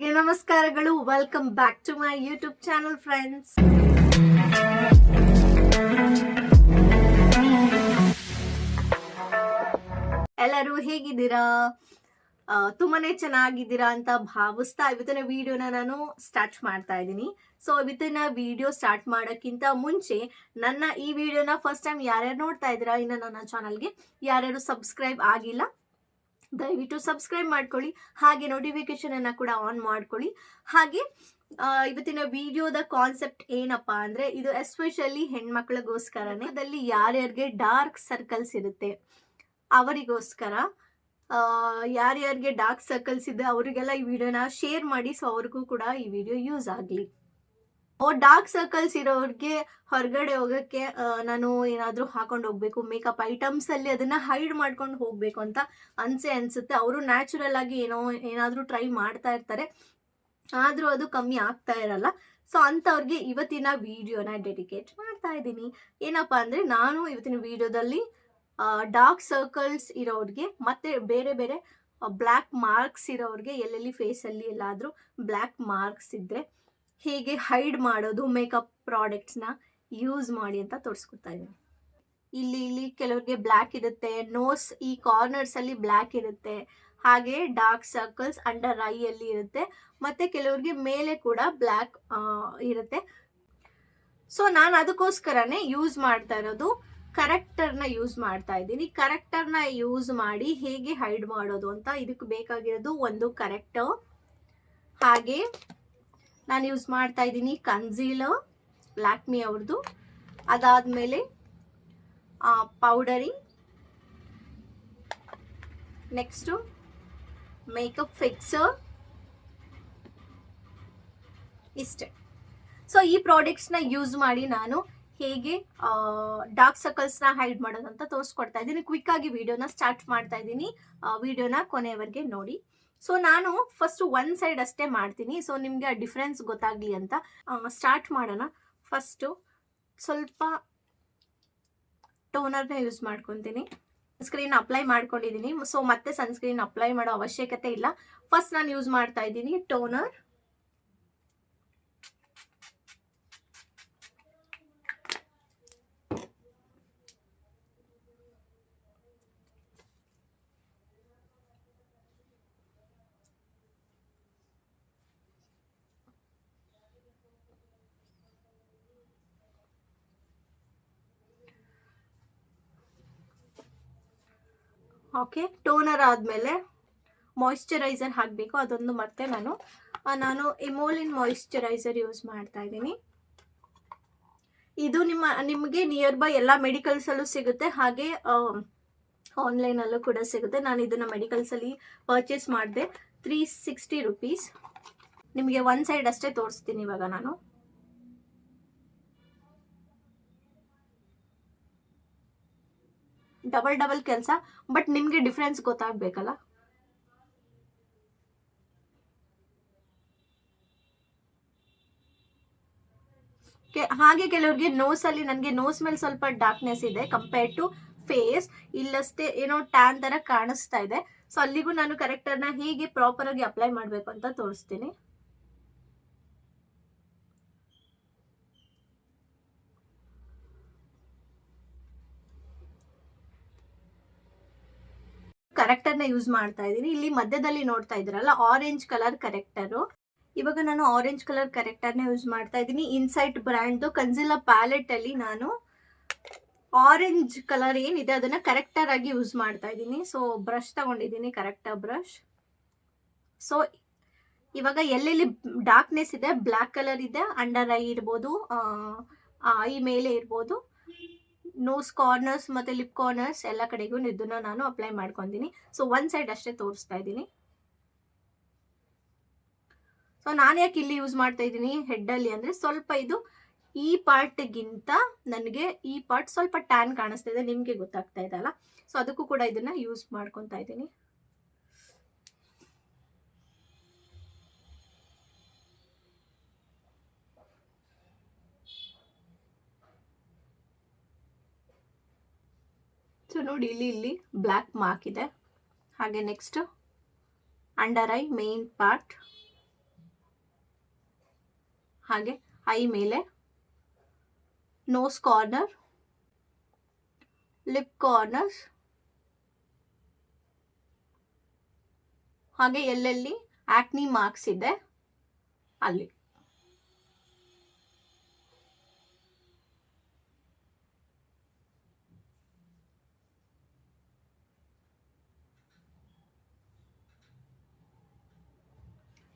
ನಮಸ್ಕಾರಗಳು. Welcome back to my YouTube channel friends ಎಲ್ಲರೂ ಹೇಗಿದ್ದೀರಾ? ತುಂಬಾನೇ ಚೆನ್ನಾಗಿದ್ದೀರಾ ಅಂತ ಭಾವಿಸ್ತಾ ಇವತ್ತಿನ ವಿಡಿಯೋನ ನಾನು ಸ್ಟಾರ್ಟ್ ಮಾಡ್ತಾ ಇದ್ದೀನಿ. ಸೊ ಇವತ್ತಿನ ವಿಡಿಯೋ ಸ್ಟಾರ್ಟ್ ಮಾಡೋಕ್ಕಿಂತ ಮುಂಚೆ ನನ್ನ ಈ ವಿಡಿಯೋನ ಫಸ್ಟ್ ಟೈಮ್ ಯಾರ್ಯಾರು ನೋಡ್ತಾ ಇದ್ದೀರಾ, ಇನ್ನು ನನ್ನ ಚಾನಲ್ಗೆ ಯಾರ್ಯಾರು ಸಬ್ಸ್ಕ್ರೈಬ್ ಆಗಿಲ್ಲ ದಯವಿಟ್ಟು ಸಬ್ಸ್ಕ್ರೈಬ್ ಮಾಡ್ಕೊಳ್ಳಿ, ಹಾಗೆ ನೋಟಿಫಿಕೇಶನ್ ಅನ್ನ ಕೂಡ ಆನ್ ಮಾಡ್ಕೊಳ್ಳಿ. ಹಾಗೆ ಇವತ್ತಿನ ವಿಡಿಯೋದ ಕಾನ್ಸೆಪ್ಟ್ ಏನಪ್ಪಾ ಅಂದ್ರೆ, ಇದು ಎಸ್ಪೆಷಲಿ ಹೆಣ್ಮಕ್ಳಿಗೋಸ್ಕರನೇ ಅದಲ್ಲಿ ಯಾರ್ಯಾರಿಗೆ ಡಾರ್ಕ್ ಸರ್ಕಲ್ಸ್ ಇರುತ್ತೆ, ಅವರಿಗೋಸ್ಕರ ಯಾರ್ಯಾರಿಗೆ ಡಾರ್ಕ್ ಸರ್ಕಲ್ಸ್ ಇದೆ, ಅವರಿಗೆಲ್ಲ ಈ ವಿಡಿಯೋನ ಶೇರ್ ಮಾಡಿ ಸೊ ಅವ್ರಿಗೂ ಕೂಡ ಈ ವಿಡಿಯೋ ಯೂಸ್ ಆಗಲಿ. ಡಾರ್ಕ್ ಸರ್ಕಲ್ಸ್ ಇರೋರಿಗೆ ಹೊರಗಡೆ ಹೋಗಕ್ಕೆ ನಾನು ಏನಾದರೂ ಹಾಕೊಂಡು ಹೋಗ್ಬೇಕು ಮೇಕಪ್ ಐಟಮ್ಸ್ ಅಲ್ಲಿ ಅದನ್ನ ಹೈಡ್ ಮಾಡ್ಕೊಂಡು ಹೋಗ್ಬೇಕು ಅಂತ ಅನ್ಸೆ ಅನ್ಸುತ್ತೆ. ಅವರು ನ್ಯಾಚುರಲ್ ಆಗಿ ಏನೋ, ಏನಾದರೂ ಟ್ರೈ ಮಾಡ್ತಾ ಇರ್ತಾರೆ. ಆದರೂ ಅದು ಕಮ್ಮಿ ಆಗ್ತಾ ಇರಲ್ಲ. ಸೊ ಅಂಥವ್ರಿಗೆ ಇವತ್ತಿನ ವಿಡಿಯೋನ ಡೆಡಿಕೇಟ್ ಮಾಡ್ತಾ ಇದ್ದೀನಿ. ಏನಪ್ಪ ಅಂದರೆ, ನಾನು ಇವತ್ತಿನ ವಿಡಿಯೋದಲ್ಲಿ ಡಾರ್ಕ್ ಸರ್ಕಲ್ಸ್ ಇರೋರಿಗೆ ಮತ್ತೆ ಬೇರೆ ಬೇರೆ ಬ್ಲ್ಯಾಕ್ ಮಾರ್ಕ್ಸ್ ಇರೋರಿಗೆ ಎಲ್ಲೆಲ್ಲಿ ಫೇಸಲ್ಲಿ ಎಲ್ಲಾದರೂ ಬ್ಲ್ಯಾಕ್ ಮಾರ್ಕ್ಸ್ ಇದ್ದರೆ ಹೇಗೆ ಹೈಡ್ ಮಾಡೋದು ಮೇಕಪ್ ಪ್ರಾಡಕ್ಟ್ಸ್ನ ಯೂಸ್ ಮಾಡಿ ಅಂತ ತೋರಿಸ್ಕೊತಾ ಇದ್ದೀನಿ. ಇಲ್ಲಿ ಇಲ್ಲಿ ಕೆಲವ್ರಿಗೆ ಬ್ಲ್ಯಾಕ್ ಇರುತ್ತೆ ನೋಸ್ ಈ ಕಾರ್ನರ್ಸ್ ಅಲ್ಲಿ ಬ್ಲ್ಯಾಕ್ ಇರುತ್ತೆ, ಹಾಗೆ ಡಾರ್ಕ್ ಸರ್ಕಲ್ಸ್ ಅಂಡರ್ ಐ ಅಲ್ಲಿ ಇರುತ್ತೆ, ಮತ್ತೆ ಕೆಲವ್ರಿಗೆ ಮೇಲೆ ಕೂಡ ಬ್ಲ್ಯಾಕ್ ಇರುತ್ತೆ. ಸೊ ನಾನು ಅದಕ್ಕೋಸ್ಕರನೇ ಯೂಸ್ ಮಾಡ್ತಾ ಇರೋದು ಕರೆಕ್ಟರ್ನ ಯೂಸ್ ಮಾಡ್ತಾ ಇದ್ದೀನಿ. ಕರೆಕ್ಟರ್ನ ಯೂಸ್ ಮಾಡಿ ಹೇಗೆ ಹೈಡ್ ಮಾಡೋದು ಅಂತ ಇದಕ್ಕೆ ಬೇಕಾಗಿರೋದು ಒಂದು ಕರೆಕ್ಟರ್ ಹಾಗೆ ನಾನು ಯೂಸ್ ಮಾಡ್ತಾ ಇದ್ದೀನಿ ಕನ್ಸೀಲರ್ ಲ್ಯಾಕ್ಮಿ ಅವ್ರದ್ದು ಅದಾದಮೇಲೆ ಪೌಡರಿಂಗ್ ನೆಕ್ಸ್ಟು ಮೇಕಪ್ ಫಿಕ್ಸರ್ ಇಷ್ಟೇ. ಸೊ ಈ ಪ್ರಾಡಕ್ಟ್ಸ್ನ ಯೂಸ್ ಮಾಡಿ ನಾನು ಹೇಗೆ ಡಾರ್ಕ್ ಸರ್ಕಲ್ಸ್ನ ಹೈಡ್ ಮಾಡೋದಂತ ತೋರಿಸ್ಕೊಡ್ತಾ ಇದ್ದೀನಿ. ಕ್ವಿಕ್ ಆಗಿ ವಿಡಿಯೋನ ಸ್ಟಾರ್ಟ್ ಮಾಡ್ತಾ ಇದ್ದೀನಿ. ವಿಡಿಯೋನ ಕೊನೆಯವರೆಗೆ ನೋಡಿ. ಸೊ ನಾನು ಫಸ್ಟ್ ಒನ್ ಸೈಡ್ ಅಷ್ಟೇ ಮಾಡ್ತೀನಿ. ಸೊ ನಿಮಗೆ ಆ ಡಿಫ್ರೆನ್ಸ್ ಗೊತ್ತಾಗ್ಲಿ ಅಂತ ಸ್ಟಾರ್ಟ್ ಮಾಡೋಣ. ಫಸ್ಟು ಸ್ವಲ್ಪ ಟೋನರ್ನ ಯೂಸ್ ಮಾಡ್ಕೊತೀನಿ. ಸನ್ಸ್ಕ್ರೀನ್ ಅಪ್ಲೈ ಮಾಡ್ಕೊಂಡಿದ್ದೀನಿ ಸೊ ಮತ್ತೆ ಸನ್ಸ್ಕ್ರೀನ್ ಅಪ್ಲೈ ಮಾಡೋ ಅವಶ್ಯಕತೆ ಇಲ್ಲ. ಫಸ್ಟ್ ನಾನು ಯೂಸ್ ಮಾಡ್ತಾ ಇದ್ದೀನಿ ಟೋನರ್ ಓಕೆ ಟೋನರ್ ಆದಮೇಲೆ ಮಾಯಿಶ್ಚರೈಸರ್ ಹಾಕಬೇಕು. ಅದೊಂದು ಮತ್ತೆ ನಾನು ನಾನು ಎಮೋಲಿನ್ ಮಾಯಿಶ್ಚರೈಸರ್ ಯೂಸ್ ಮಾಡ್ತಾ ಇದ್ದೀನಿ. ಇದು ನಿಮ್ಮ, ನಿಮಗೆ ನಿಯರ್ ಬೈ ಎಲ್ಲ ಮೆಡಿಕಲ್ಸಲ್ಲೂ ಸಿಗುತ್ತೆ. ಹಾಗೆ ಆನ್ಲೈನಲ್ಲೂ ಕೂಡ ಸಿಗುತ್ತೆ. ನಾನು ಇದನ್ನು ಮೆಡಿಕಲ್ಸಲ್ಲಿ ಪರ್ಚೇಸ್ ಮಾಡಿದೆ. ತ್ರೀ ಸಿಕ್ಸ್ಟಿ ರುಪೀಸ್ ನಿಮಗೆ ಒನ್ ಸೈಡ್ ಅಷ್ಟೇ ತೋರಿಸ್ತೀನಿ ಇವಾಗ ನಾನು. ಡಬಲ್ ಡಬಲ್ ಕೆಲಸ ಬಟ್ ನಿಮಗೆ ಡಿಫ್ರೆನ್ಸ್ ಗೊತ್ತಾಗಬೇಕಲ್ಲ? ಹಾಗೆ ಕೆಲವ್ರಿಗೆ ನೋಸ್ ಅಲ್ಲಿ ನನಗೆ ನೋಸ್ ಮೇಲೆ ಸ್ವಲ್ಪ ಡಾರ್ಕ್ನೆಸ್ ಇದೆ ಕಂಪೇರ್ ಟು ಫೇಸ್ ಇಲ್ಲಷ್ಟೇ ಏನೋ ಟ್ಯಾನ್ ತರ ಕಾಣಿಸ್ತಾ ಇದೆ. ಸೊ ಅಲ್ಲಿಗೂ ನಾನು ಕರೆಕ್ಟರ್ನ ಹೇಗೆ ಪ್ರಾಪರ್ ಆಗಿ ಅಪ್ಲೈ ಮಾಡಬೇಕು ಅಂತ ತೋರಿಸ್ತೀನಿ. ಕರೆಕ್ಟರ್ನ ಯೂಸ್ ಮಾಡ್ತಾ ಇದ್ದೀನಿ. ಇಲ್ಲಿ ಮಧ್ಯದಲ್ಲಿ ನೋಡ್ತಾ ಇದ್ದೀರಲ್ಲ ಆರೆಂಜ್ ಕಲರ್ ಕರೆಕ್ಟರು ಇವಾಗ ನಾನು ಆರೆಂಜ್ ಕಲರ್ ಕರೆಕ್ಟರ್ನ ಯೂಸ್ ಮಾಡ್ತಾ ಇದ್ದೀನಿ. ಇನ್ಸೈಟ್ ಬ್ರ್ಯಾಂಡ್ದು ಕನ್ಸಿಲ ಪ್ಯಾಲೆಟ್ ಅಲ್ಲಿ ನಾನು ಆರೆಂಜ್ ಕಲರ್ ಏನಿದೆ ಅದನ್ನ ಕರೆಕ್ಟರ್ ಆಗಿ ಯೂಸ್ ಮಾಡ್ತಾ ಇದ್ದೀನಿ. ಸೊ ಬ್ರಷ್ ತಗೊಂಡಿದ್ದೀನಿ ಕರೆಕ್ಟರ್ ಬ್ರಷ್ ಸೊ ಇವಾಗ ಎಲ್ಲೆಲ್ಲಿ ಡಾರ್ಕ್ನೆಸ್ ಇದೆ ಬ್ಲ್ಯಾಕ್ ಕಲರ್ ಇದೆ ಅಂಡರ್ ಐ ಇರ್ಬೋದು ಐ ಮೇಲೆ ಇರ್ಬೋದು. ನೋಸ್ ಕಾರ್ನರ್ಸ್ ಮತ್ತೆ ಲಿಪ್ ಕಾರ್ನರ್ಸ್ ಎಲ್ಲ ಕಡೆಗೂ ಇದನ್ನ ನಾನು ಅಪ್ಲೈ ಮಾಡ್ಕೊತೀನಿ. ಸೊ ಒನ್ ಸೈಡ್ ಅಷ್ಟೇ ತೋರಿಸ್ತಾ ಇದ್ದೀನಿ. ಸೊ ನಾನು ಯಾಕೆ ಇಲ್ಲಿ ಯೂಸ್ ಮಾಡ್ತಾ ಇದ್ದೀನಿ ಹೆಡ್ಡಲ್ಲಿ ಅಂದರೆ ಸ್ವಲ್ಪ ಇದು ಈ ಪಾರ್ಟ್ಗಿಂತ ನನಗೆ ಈ ಪಾರ್ಟ್ ಸ್ವಲ್ಪ ಟ್ಯಾನ್ ಕಾಣಿಸ್ತಾ ಇದೆ, ನಿಮಗೆ ಗೊತ್ತಾಗ್ತಾ ಇದೆ ಅಲ್ಲ? ಸೊ ಅದಕ್ಕೂ ಕೂಡ ಇದನ್ನ ಯೂಸ್ ಮಾಡ್ಕೊತಾ ಇದ್ದೀನಿ. ಸೊ ನೋಡಿ, ಇಲ್ಲಿ ಇಲ್ಲಿ ಬ್ಲ್ಯಾಕ್ ಮಾರ್ಕ್ ಇದೆ. ಹಾಗೆ next under eye main part ಹಾಗೆ ಐ ಮೇಲೆ ನೋಸ್ ಕಾರ್ನರ್ ಲಿಪ್ ಕಾರ್ನರ್ಸ್ ಹಾಗೆ ಎಲ್ಲೆಲ್ಲಿ ಆಕ್ನಿ ಮಾರ್ಕ್ಸ್ ಇದೆ ಅಲ್ಲಿ.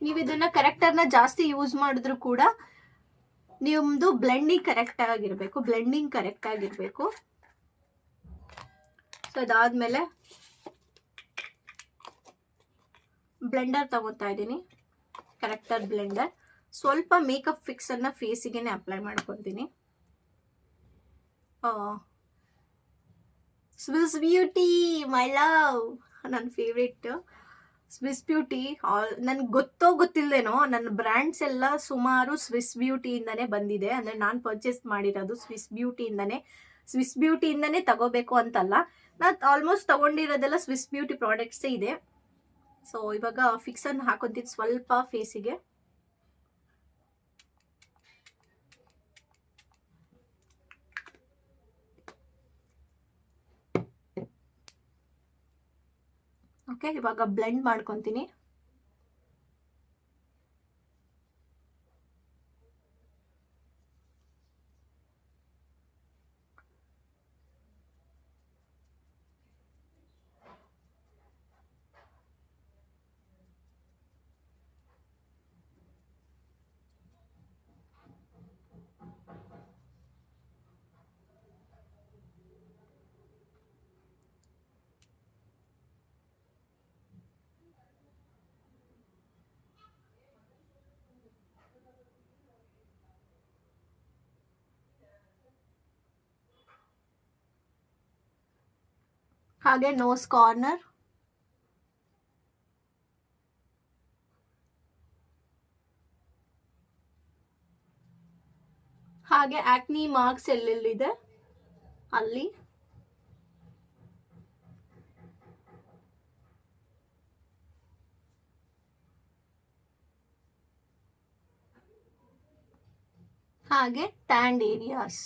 ನೀವು ಇದನ್ನ ಕರೆಕ್ಟರ್ನ ಜಾಸ್ತಿ ಯೂಸ್ ಮಾಡಿದ್ರು ಕೂಡ ನಿಮ್ದು ಬ್ಲೆಂಡಿಂಗ್ ಕರೆಕ್ಟ್ ಆಗಿರ್ಬೇಕು ಬ್ಲೆಂಡಿಂಗ್ ಕರೆಕ್ಟ್ ಆಗಿರ್ಬೇಕು. ಸೊ ಅದಾದ್ಮೇಲೆ ಬ್ಲೆಂಡರ್ ತಗೋತಾ ಇದ್ದೀನಿ. ಕರೆಕ್ಟರ್ ಬ್ಲೆಂಡರ್ ಸ್ವಲ್ಪ ಮೇಕಪ್ ಫಿಕ್ಸ್ ಅನ್ನ ಫೇಸಿಗೆ ಅಪ್ಲೈ ಮಾಡ್ಕೊತೀನಿ ಸ್ವಿಸ್ ಬ್ಯೂಟಿ ಮೈ ಲವ್ ನನ್ನ ಫೇವ್ರೇಟ್ ಸ್ವಿಸ್ ಬ್ಯೂಟಿ ಆಲ್ ನನ್ಗೆ ಗೊತ್ತೋ ಗೊತ್ತಿಲ್ಲದೇನೋ ನನ್ನ ಬ್ರ್ಯಾಂಡ್ಸ್ ಎಲ್ಲ ಸುಮಾರು ಸ್ವಿಸ್ ಬ್ಯೂಟಿಯಿಂದನೇ ಬಂದಿದೆ. ಅಂದರೆ ನಾನು ಪರ್ಚೇಸ್ ಮಾಡಿರೋದು ಸ್ವಿಸ್ ಬ್ಯೂಟಿಯಿಂದನೇ ಸ್ವಿಸ್ ಬ್ಯೂಟಿಯಿಂದನೇ ತಗೋಬೇಕು ಅಂತಲ್ಲ. ನಾನು ಆಲ್ಮೋಸ್ಟ್ ತಗೊಂಡಿರೋದೆಲ್ಲ ಸ್ವಿಸ್ ಬ್ಯೂಟಿ ಪ್ರಾಡಕ್ಟ್ಸೇ ಇದೆ. ಸೊ ಇವಾಗ ಫಿಕ್ಸನ್ನು ಹಾಕೊಂತೀನಿ ಸ್ವಲ್ಪ ಫೇಸಿಗೆ ಓಕೆ ಇವಾಗ ಬ್ಲೆಂಡ್ ಮಾಡ್ಕೊತೀನಿ. ಹಾಗೆ ನೋಸ್ ಕಾರ್ನರ್ ಹಾಗೆ ಆಕ್ನಿ ಮಾರ್ಕ್ಸ್ ಎಲ್ಲೆಲ್ಲಿದೆ? ಅಲ್ಲಿ. ಹಾಗೆ ಟ್ಯಾಂಡ್ ಏರಿಯಾಸ್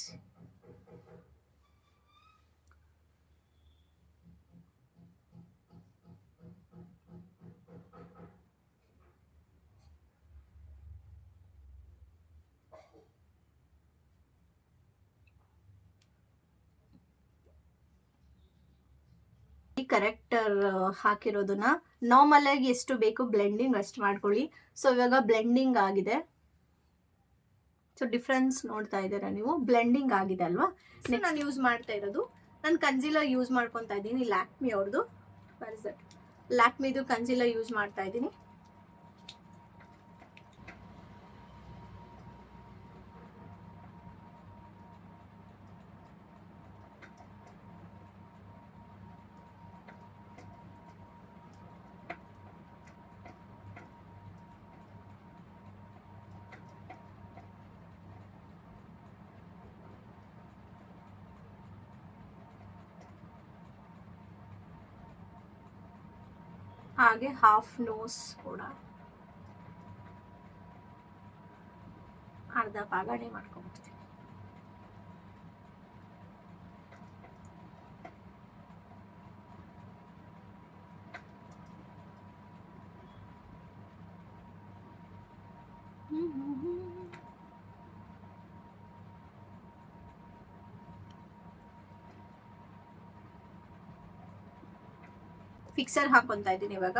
ಕರೆಕ್ಟರ್ ಹಾಕಿರೋದನ್ನ ನಾರ್ಮಲ್ ಆಗಿ ಎಷ್ಟು ಬೇಕು ಬ್ಲೆಂಡಿಂಗ್ ಅಷ್ಟು ಮಾಡ್ಕೊಳ್ಳಿ. ಸೊ ಇವಾಗ ಬ್ಲೆಂಡಿಂಗ್ ಆಗಿದೆ. ಸೊ ಡಿಫ್ರೆನ್ಸ್ ನೋಡ್ತಾ ಇದ್ದೀರಾ ನೀವು? ಬ್ಲೆಂಡಿಂಗ್ ಆಗಿದೆ ಅಲ್ವಾ? ನಾನು ಯೂಸ್ ಮಾಡ್ತಾ ಇರೋದು. ನಾನು ಕಂಜಿಲ ಯೂಸ್ ಮಾಡ್ಕೊತಾ ಇದ್ದೀನಿ. ಲ್ಯಾಕ್ಮಿ ಅವ್ರದ್ದು ಲ್ಯಾಕ್ಮಿದು ಕಂಜಿಲ ಯೂಸ್ ಮಾಡ್ತಾ ಇದ್ದೀನಿ. ಹಾಗೆ ಹಾಫ್ ನೋಸ್ ಕೂಡ ಅರ್ಧ ಪಾಗಣೆ ಮಾಡ್ಕೊಂಡ್ಬಿಡ್ತೀನಿ ಫಿಕ್ಸರ್ ಹಾಕೊಂತ ಇದ್ದೀನಿ ಇವಾಗ.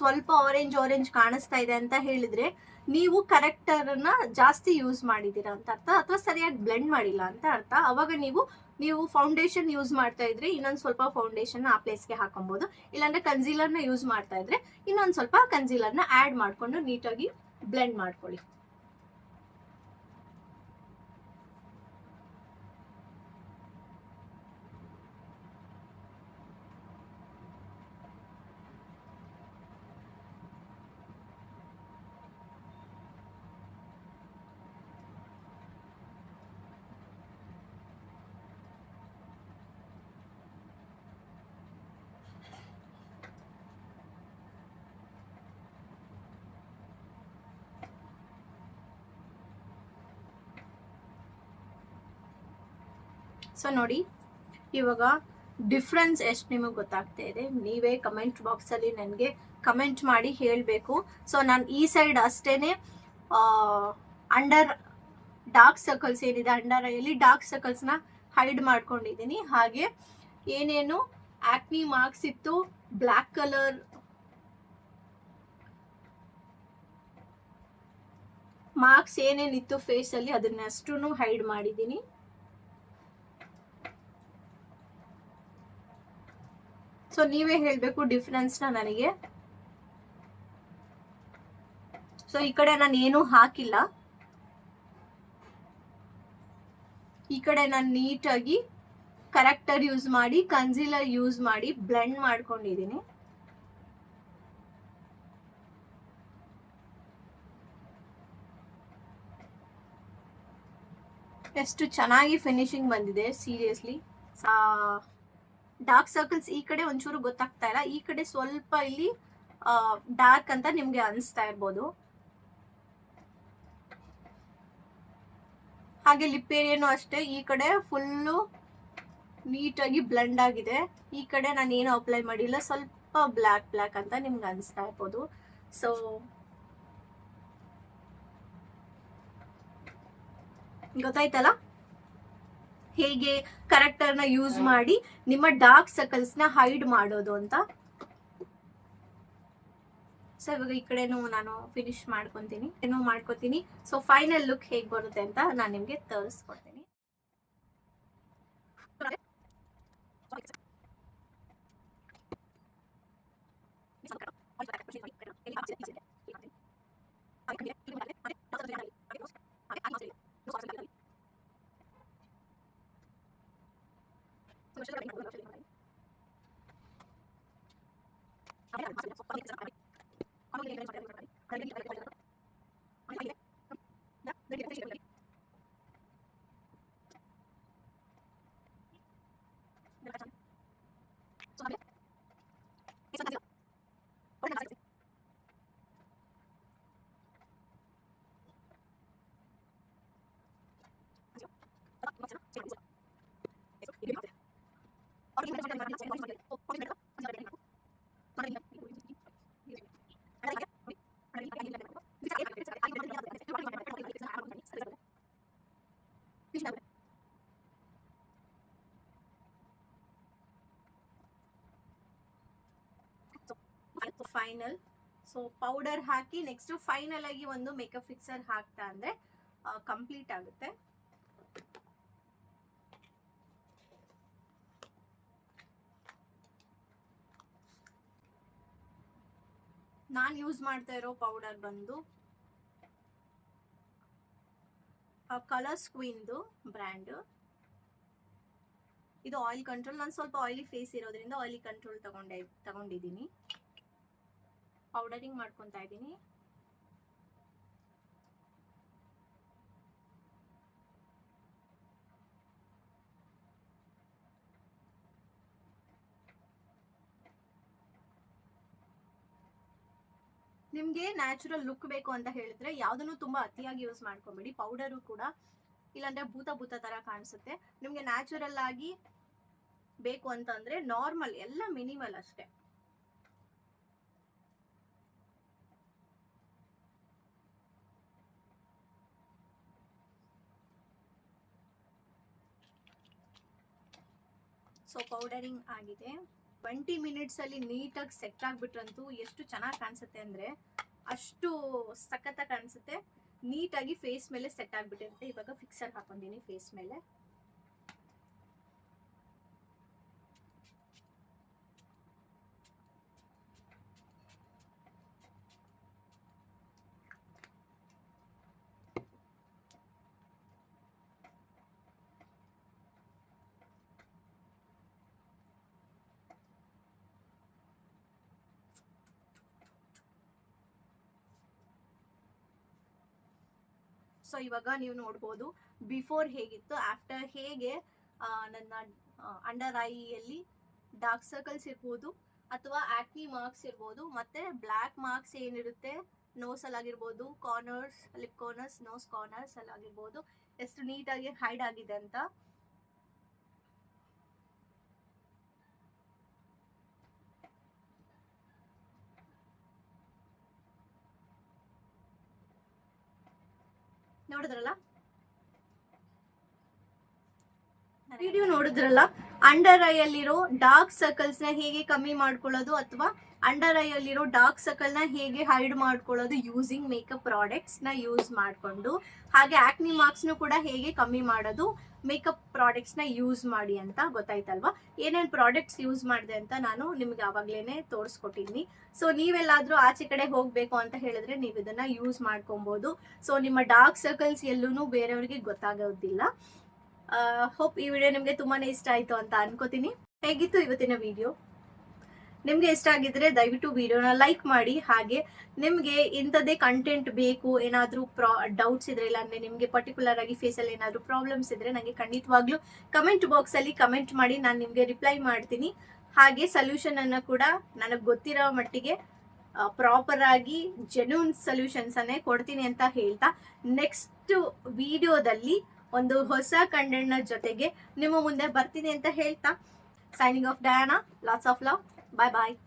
ಸ್ವಲ್ಪ ಆರೆಂಜ್ ಆರೆಂಜ್ ಕಾಣಿಸ್ತಾ ಇದೆ ಅಂತ ಹೇಳಿದ್ರೆ ನೀವು ಕರೆಕ್ಟರ್ನ ಜಾಸ್ತಿ ಯೂಸ್ ಮಾಡಿದ್ದೀರಾ ಅಂತ ಅರ್ಥ? ಅಥವಾ ಸರಿಯಾಗಿ ಬ್ಲೆಂಡ್ ಮಾಡಿಲ್ಲ ಅಂತ ಅರ್ಥ? ಅವಾಗ ನೀವು ನೀವು ಫೌಂಡೇಶನ್ ಯೂಸ್ ಮಾಡ್ತಾ ಇದ್ರೆ ಇನ್ನೊಂದು ಸ್ವಲ್ಪ ಫೌಂಡೇಶನ್ ಆ ಪ್ಲೇಸ್ಗೆ ಹಾಕೊಬಹುದು ಇಲ್ಲಾಂದ್ರೆ ಕನ್ಸೀಲರ್ನ ಯೂಸ್ ಮಾಡ್ತಾ ಇದ್ರೆ ಇನ್ನೊಂದು ಸ್ವಲ್ಪ ಕನ್ಸೀಲರ್ನ ಆ್ಯಡ್ ಮಾಡಿಕೊಂಡು ನೀಟಾಗಿ ಬ್ಲೆಂಡ್ ಮಾಡ್ಕೊಳ್ಳಿ. ಸೊ ನೋಡಿ, ಇವಾಗ ಡಿಫ್ರೆನ್ಸ್ ಎಷ್ಟು ನಿಮಗೆ ಗೊತ್ತಾಗ್ತಾ ಇದೆ? ನೀವೇ ಕಮೆಂಟ್ ಬಾಕ್ಸಲ್ಲಿ ನನಗೆ ಕಮೆಂಟ್ ಮಾಡಿ ಹೇಳಬೇಕು. ಸೊ ನಾನು ಈ ಸೈಡ್ ಅಷ್ಟೇನೆ ಅಂಡರ್ ಡಾರ್ಕ್ ಸರ್ಕಲ್ಸ್ ಏನಿದೆ ಅಂಡರ್ ಐಯಲ್ಲಿ ಡಾರ್ಕ್ ಸರ್ಕಲ್ಸ್ನ ಹೈಡ್ ಮಾಡ್ಕೊಂಡಿದ್ದೀನಿ. ಹಾಗೆ ಏನೇನು ಆಕ್ನಿ ಮಾರ್ಕ್ಸ್ ಇತ್ತು ಬ್ಲ್ಯಾಕ್ ಕಲರ್ ಮಾರ್ಕ್ಸ್ ಏನೇನಿತ್ತು ಫೇಸಲ್ಲಿ ಅದನ್ನಷ್ಟು ಹೈಡ್ ಮಾಡಿದ್ದೀನಿ. ಸೊ ನೀವೇ ಹೇಳಬೇಕು ಡಿಫ್ರೆನ್ಸ್ನ ನನಗೆ. ಸೊ ಈ ಕಡೆ ನಾನು ಏನೂ ಹಾಕಿಲ್ಲ. ಈ ಕಡೆ ನಾನು ನೀಟಾಗಿ ಕರೆಕ್ಟರ್ ಯೂಸ್ ಮಾಡಿ ಕನ್ಸಿಲರ್ ಯೂಸ್ ಮಾಡಿ ಬ್ಲೆಂಡ್ ಮಾಡ್ಕೊಂಡಿದ್ದೀನಿ. ಎಷ್ಟು ಚೆನ್ನಾಗಿ ಫಿನಿಶಿಂಗ್ ಬಂದಿದೆ ಸೀರಿಯಸ್ಲಿ ಡಾರ್ಕ್ ಸರ್ಕಲ್ಸ್ ಈ ಕಡೆ ಒಂಚೂರು ಗೊತ್ತಾಗ್ತಾ ಇಲ್ಲ. ಈ ಕಡೆ ಸ್ವಲ್ಪ ಇಲ್ಲಿ ಡಾರ್ಕ್ ಅಂತ ನಿಮ್ಗೆ ಅನಿಸ್ತಾ ಇರ್ಬೋದು. ಹಾಗೆ ಲಿಪ್ ಏರಿಯಾನು ಅಷ್ಟೇ. ಈ ಕಡೆ ಫುಲ್ಲು ನೀಟಾಗಿ ಬ್ಲೆಂಡ್ ಆಗಿದೆ. ಈ ಕಡೆ ನಾನು ಏನು ಅಪ್ಲೈ ಮಾಡಿಲ್ಲ. ಸ್ವಲ್ಪ ಬ್ಲ್ಯಾಕ್ ಬ್ಲ್ಯಾಕ್ ಅಂತ ನಿಮ್ಗೆ ಅನಿಸ್ತಾ ಇರ್ಬೋದು. ಸೊ ಗೊತ್ತಾಯ್ತಲ್ಲ? ಹೇಗೆ ಕರೆಕ್ಟರ್ನ ಯೂಸ್ ಮಾಡಿ ನಿಮ್ಮ ಡಾರ್ಕ್ ಸರ್ಕಲ್ಸ್ನ ಹೈಡ್ ಮಾಡೋದು ಅಂತ? ಸೊ ಇವಾಗ ಈ ಕಡೆನೂ ನಾನು ಫಿನಿಶ್ ಮಾಡ್ಕೊತೀನಿ. ಏನೋ ಮಾಡ್ಕೊತೀನಿ. ಸೊ ಫೈನಲ್ ಲುಕ್ ಹೇಗೆ ಬರುತ್ತೆ ಅಂತ ನಾನು ನಿಮಗೆ ತೋರಿಸ್ಕೊಡ್ತೀನಿ. Gracias. ಫೈನಲ್ ಸೊ ಪೌಡರ್ ಹಾಕಿ ನೆಕ್ಸ್ಟ್ ಫೈನಲ್ ಆಗಿ ಒಂದು ಮೇಕಪ್ ಫಿಕ್ಸರ್ ಹಾಕ್ತಾ ಅಂದ್ರೆ ಕಂಪ್ಲೀಟ್ ಆಗುತ್ತೆ. ನಾನು ಯೂಸ್ ಮಾಡ್ತಾ ಇರೋ ಪೌಡರ್ ಬಂದು ಕಲರ್ಸ್ ಕ್ವೀನ್ದು ಬ್ರ್ಯಾಂಡ್ ಇದು ಆಯಿಲ್ ಕಂಟ್ರೋಲ್ ನಾನು ಸ್ವಲ್ಪ ಆಯಿಲಿ ಫೇಸ್ ಇರೋದ್ರಿಂದ ಆಯಿಲಿ ಕಂಟ್ರೋಲ್ ತಗೊಂಡೆ, ತಗೊಂಡಿದ್ದೀನಿ. ಪೌಡರಿಂಗ್ ಮಾಡ್ಕೊತಾ ಇದ್ದೀನಿ. ನಿಮಗೆ ನ್ಯಾಚುರಲ್ ಲುಕ್ ಬೇಕು ಅಂತ ಹೇಳಿದ್ರೆ ಯಾವುದನ್ನು ತುಂಬ ಅತಿಯಾಗಿ ಯೂಸ್ ಮಾಡ್ಕೊಬೇಡಿ. ಪೌಡರು ಕೂಡ ಇಲ್ಲಾಂದ್ರೆ ಭೂತ ಭೂತ ಥರ ಕಾಣಿಸುತ್ತೆ. ನಿಮಗೆ ನ್ಯಾಚುರಲ್ ಆಗಿ ಬೇಕು ಅಂತಂದ್ರೆ ನಾರ್ಮಲ್ ಎಲ್ಲ ಮಿನಿಮಲ್ ಅಷ್ಟೇ. ಸೊ ಪೌಡರಿಂಗ್ ಆಗಿದೆ. ಟ್ವೆಂಟಿ ಮಿನಿಟ್ಸಲ್ಲಿ ನೀಟಾಗಿ ಸೆಟ್ ಆಗಿಬಿಟ್ರಂತೂ ಎಷ್ಟು ಚೆನ್ನಾಗಿ ಕಾಣಿಸುತ್ತೆ ಅಂದ್ರೆ ಅಷ್ಟು ಸಖತ್ತಾಗಿ ಕಾಣಿಸುತ್ತೆ. ನೀಟಾಗಿ ಫೇಸ್ ಮೇಲೆ ಸೆಟ್ ಆಗಿಬಿಟ್ಟಿರುತ್ತೆ. ಇವಾಗ ಫಿಕ್ಸರ್ ಹಾಕೊಂಡಿನಿ ಫೇಸ್ ಮೇಲೆ. ಇವಾಗ ನೀವು ನೋಡ್ಬೋದು ಬಿಫೋರ್ ಹೇಗಿತ್ತು, ಆಫ್ಟರ್ ಹೇಗೆ ನನ್ನ ಅಂಡರ್ ಐಯಲ್ಲಿ ಡಾರ್ಕ್ ಸರ್ಕಲ್ಸ್ ಇರ್ಬೋದು ಅಥವಾ ಆಕ್ನಿ ಮಾರ್ಕ್ಸ್ ಇರ್ಬೋದು, ಮತ್ತೆ ಬ್ಲ್ಯಾಕ್ ಮಾರ್ಕ್ಸ್ ಏನಿರುತ್ತೆ, nose ಅಲ್ಲಾಗಿರ್ಬೋದು corners, lip corners, nose corners ಅಲ್ಲಾಗಿರ್ಬೋದು ಎಷ್ಟು ನೀಟಾಗಿ ಹೈಡ್ ಆಗಿದೆ ಅಂತ. ನೋಡಿದ್ರಲ್ಲ? ವಿಡಿಯೋ ನೋಡಿದ್ರಲ್ಲ? ಅಂಡರ್ ಐ ಅಲ್ಲಿರೋ ಡಾರ್ಕ್ ಸರ್ಕಲ್ಸ್ನ ಹೇಗೆ ಕಮ್ಮಿ ಮಾಡ್ಕೊಳ್ಳೋದು ಅಥವಾ ಅಂಡರ್ ಐ ಅಲ್ಲಿರೋ ಡಾರ್ಕ್ ಸರ್ಕಲ್ನ ಹೇಗೆ ಹೈಡ್ ಮಾಡ್ಕೊಳ್ಳೋದು ಯೂಸಿಂಗ್ ಮೇಕಪ್ ಪ್ರಾಡಕ್ಟ್ಸ್ನ ಯೂಸ್ ಮಾಡಿಕೊಂಡು ಹಾಗೆ ಆಕ್ನಿ ಮಾರ್ಕ್ಸ್ ನು ಕೂಡ ಹೇಗೆ ಕಮ್ಮಿ ಮಾಡೋದು ಮೇಕಪ್ ಪ್ರಾಡಕ್ಟ್ಸ್ನ ಯೂಸ್ ಮಾಡಿ ಅಂತ ಗೊತ್ತಾಯ್ತಲ್ವಾ? ಏನೇನ್ ಪ್ರಾಡಕ್ಟ್ಸ್ ಯೂಸ್ ಮಾಡಿದೆ ಅಂತ ನಾನು ನಿಮ್ಗೆ ಆವಾಗ್ಲೇನೆ ತೋರಿಸ್ಕೊಟ್ಟಿದ್ದೀನಿ ಸೊ ನೀವೆಲ್ಲಾದ್ರೂ ಆಚೆ ಕಡೆ ಹೋಗ್ಬೇಕು ಅಂತ ಹೇಳಿದ್ರೆ ನೀವು ಇದನ್ನ ಯೂಸ್ ಮಾಡ್ಕೊಬಹುದು ಸೊ ನಿಮ್ಮ ಡಾರ್ಕ್ ಸರ್ಕಲ್ಸ್ ಎಲ್ಲೂ ಬೇರೆಯವ್ರಿಗೆ ಗೊತ್ತಾಗೋದಿಲ್ಲ. ಹೋಪ್ ಈ ವಿಡಿಯೋ ನಿಮಗೆ ತುಂಬಾನೇ ಇಷ್ಟ ಆಯ್ತು ಅಂತ ಅನ್ಕೋತೀನಿ. ಹೇಗಿತ್ತು ಇವತ್ತಿನ ವಿಡಿಯೋ ನಿಮ್ಗೆ ಇಷ್ಟ ಆಗಿದ್ರೆ ದಯವಿಟ್ಟು ವಿಡಿಯೋನ ಲೈಕ್ ಮಾಡಿ, ಹಾಗೆ ನಿಮಗೆ ಇಂಥದ್ದೇ ಕಂಟೆಂಟ್ ಬೇಕು, ಏನಾದ್ರೂ ಪ್ರಾ ಡೌಟ್ಸ್ ಇದ್ರೆ ಇಲ್ಲ, ಅಂದ್ರೆ ನಿಮ್ಗೆ ಪರ್ಟಿಕ್ಯುಲರ್ ಆಗಿ ಫೇಸಲ್ಲಿ ಏನಾದ್ರೂ ಪ್ರಾಬ್ಲಮ್ಸ್ ಇದ್ರೆ ನನಗೆ ಖಂಡಿತವಾಗ್ಲೂ ಕಮೆಂಟ್ ಬಾಕ್ಸ್ ಅಲ್ಲಿ ಕಮೆಂಟ್ ಮಾಡಿ, ನಾನು ನಿಮಗೆ ರಿಪ್ಲೈ ಮಾಡ್ತೀನಿ. ಹಾಗೆ ಸೊಲ್ಯೂಷನ್ ಅನ್ನ ಕೂಡ ನನಗೆ ಗೊತ್ತಿರೋ ಮಟ್ಟಿಗೆ ಪ್ರಾಪರ್ ಆಗಿ ಜೆನ್ಯೂನ್ ಸೊಲ್ಯೂಷನ್ಸ್ ಅನ್ನೇ ಕೊಡ್ತೀನಿ ಅಂತ ಹೇಳ್ತಾ ನೆಕ್ಸ್ಟ್ ವಿಡಿಯೋದಲ್ಲಿ ಒಂದು ಹೊಸ ಕಂಡಣ್ಣ ಜೊತೆಗೆ ನಿಮ್ಮ ಮುಂದೆ ಬರ್ತೀನಿ ಅಂತ ಹೇಳ್ತಾ. Signing off Diana lots of love Bye-bye.